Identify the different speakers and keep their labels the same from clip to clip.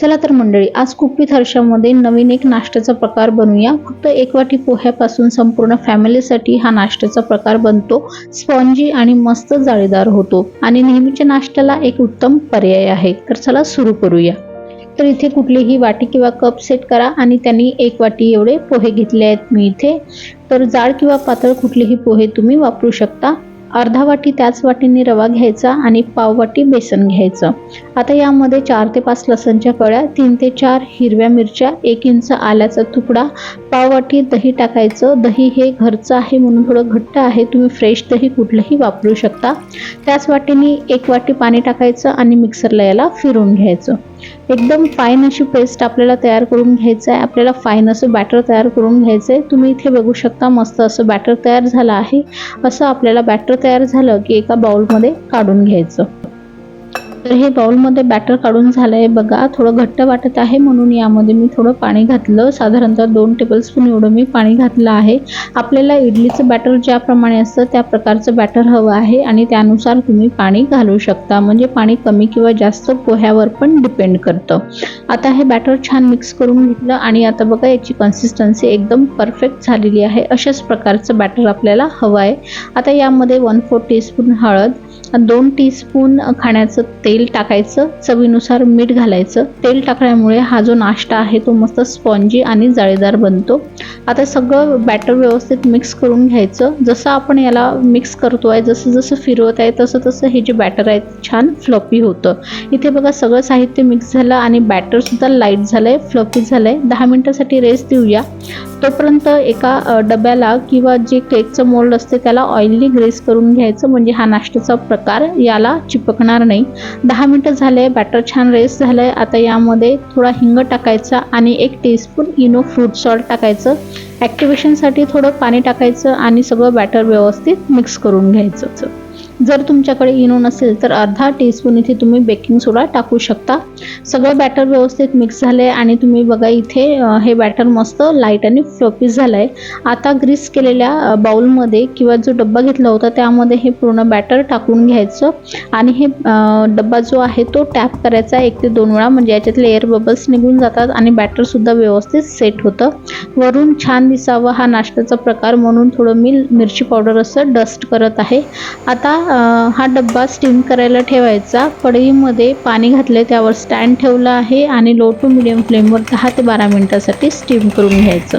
Speaker 1: चला तर मंडळी आज कुप्पी हर्षामध्ये नवीन एक नाश्त्याचा प्रकार बनवूया. फक्त एक वाटी पोह्यापासून संपूर्ण फॅमिलीसाठी हा नाश्त्याचा प्रकार बनतो. स्पॉन्जी आणि मस्त जाळीदार होतो आणि नेहमीच्या नाश्त्याला एक उत्तम पर्याय आहे. तर चला सुरू करूया. तर इथे कुठलीही वाटी किंवा कप सेट करा आणि त्यांनी एक वाटी एवढे पोहे घेतले आहेत मी इथे. तर जाड किंवा पातळ कुठलेही पोहे तुम्ही वापरू शकता. अर्धा वाटी त्याच वाटीने रवा घ्यायचा आणि पाव वाटी बेसन घ्यायचं. आता यामध्ये चार ते पाच लसणच्या कळ्या तीन ते चार हिरव्या मिरच्या एक इंच आल्याचा तुकडा पाव वाटी दही टाकायचं. दही हे घरचं आहे म्हणून थोडं घट्ट आहे. तुम्ही फ्रेश दही कुठलंही वापरू शकता. त्याच वाटीने एक वाटी पाणी टाकायचं आणि मिक्सरला याला फिरून घ्यायचं. एकदम फाईन अशी पेस्ट आपल्याला तयार करून घ्यायचं आहे. आपल्याला फाईन असं बॅटर तयार करून घ्यायचं आहे. तुम्ही इथे बघू शकता मस्त असं बॅटर तयार झालं आहे. असं आपल्याला बॅटर तयार झालं की एका बाउलमध्ये काढून घ्यायचं. तर हे बाउलमध्ये बॅटर काढून झालं आहे बघा थोडं घट्ट वाटत आहे म्हणून यामध्ये मी थोडं पाणी घातलं. साधारणतः दोन टेबलस्पून एवढं मी पाणी घातलं आहे. आपल्याला इडलीचं बॅटर ज्याप्रमाणे असतं त्या प्रकारचं बॅटर हवं आहे आणि त्यानुसार तुम्ही पाणी घालू शकता. म्हणजे पाणी कमी किंवा जास्त पोह्यावर पण डिपेंड करतं. आता हे बॅटर छान मिक्स करून घेतलं आणि आता बघा याची कन्सिस्टन्सी एकदम परफेक्ट झालेली आहे. अशाच प्रकारचं बॅटर आपल्याला हवं आहे. आता यामध्ये वन फोर टीस्पून हळद दोन टीस्पून खाण्याचं तेल तेल टाकायचं चवीनुसार मीठ घालायचं. तेल टाकल्यामुळे हा जो नाश्ता आहे तो मस्त स्पॉन्जी आणि जाळीदार बनतो. आता सगळं बॅटर व्यवस्थित मिक्स करून घ्यायचं. जसं आपण याला मिक्स करतो आहे जसं जसं फिरवत आहे तसं तसं हे जे बॅटर आहे छान फ्लपी होतं. इथे बघा सगळं साहित्य मिक्स झालं आणि बॅटरसुद्धा लाइट झालं आहे फ्लपी झालं आहे दहा मिनटासाठी रेस्ट देऊया. तोपर्यंत एका डब्याला किंवा जे केकचं मोल्ड असते त्याला ऑइलनी ग्रेस करून घ्यायचं म्हणजे हा नाश्त्याचा प्रकार याला चिपकणार नाही. दहा मिनटं झाले बॅटर छान रेस झालं आहे आता यामध्ये थोडा हिंग टाकायचा आणि एक टीस्पून इनो फ्रूट सॉल्ट टाकायचं. ॲक्टिवेशनसाठी थोडं पाणी टाकायचं आणि सगळं बॅटर व्यवस्थित मिक्स करून घ्यायचं. जर तुमच्याकडे इनो नसेल तर अर्धा टीस्पून इथे तुम्ही बेकिंग सोडा टाकू शकता. सगळं बॅटर व्यवस्थित मिक्स झालं आहे आणि तुम्ही बघा इथे हे बॅटर मस्त लाइट आणि फ्लपी झालं आहे आता ग्रीस केलेल्या बाऊलमध्ये बाउलमध्ये किंवा जो डब्बा घेतला होता त्यामध्ये हे पूर्ण बॅटर टाकून घ्यायचं आणि हे डब्बा जो आहे तो टॅप करायचा एक ते दोन वेळा म्हणजे याच्यातले एअर बबल्स निघून जातात आणि बॅटरसुद्धा व्यवस्थित सेट होतं. वरून छान दिसावं हा नाश्त्याचा प्रकार म्हणून थोडं मी मिरची पावडर असं डस्ट करत आहे. आता हा डब्बा स्टीम करायला ठेवायचा. कढईमध्ये पाणी घातले त्यावर स्टँड ठेवलं आहे आणि लो टू मिडियम फ्लेमवर दहा ते बारा मिनटासाठी स्टीम करून घ्यायचं.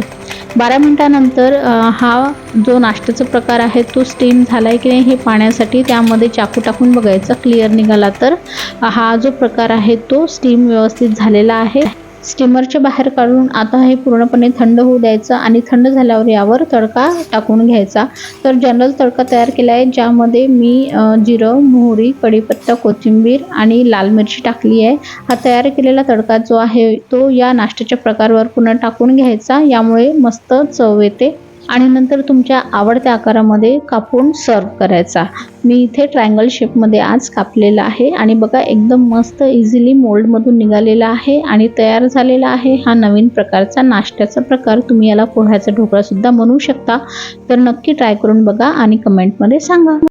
Speaker 1: बारा मिनटानंतर हा जो नाश्त्याचा प्रकार आहे तो स्टीम झाला आहे की नाही हे पाण्यासाठी त्यामध्ये चाकू टाकून बघायचा. क्लिअर निघाला तर हा जो प्रकार आहे तो स्टीम व्यवस्थित झालेला आहे. स्टीमरच्या बाहेर काढून आता हे पूर्णपणे थंड होऊ द्यायचं आणि थंड झाल्यावर यावर तडका टाकून घ्यायचा. तर जनरल तडका तयार केला आहे ज्यामध्ये मी जिरं मोहरी कढीपत्ता कोथिंबीर आणि लाल मिरची टाकली आहे. हा तयार केलेला तडका जो आहे तो या नाश्त्याच्या प्रकारावर पुन्हा टाकून घ्यायचा. यामुळे मस्त चव येते. आणि नंतर तुमच्या आवडत्या आकारामध्ये कापून सर्व करायचा. मी इथे ट्रायंगल शेपमध्ये आज कापलेला आहे आणि बघा एकदम मस्त इझिली मोल्डमधून निघालेला आहे आणि तयार झालेला आहे हा नवीन प्रकारचा नाश्त्याचा प्रकार. तुम्ही याला पोह्याचा ढोकळासुद्धा म्हणू शकता. तर नक्की ट्राय करून बघा आणि कमेंटमध्ये सांगा.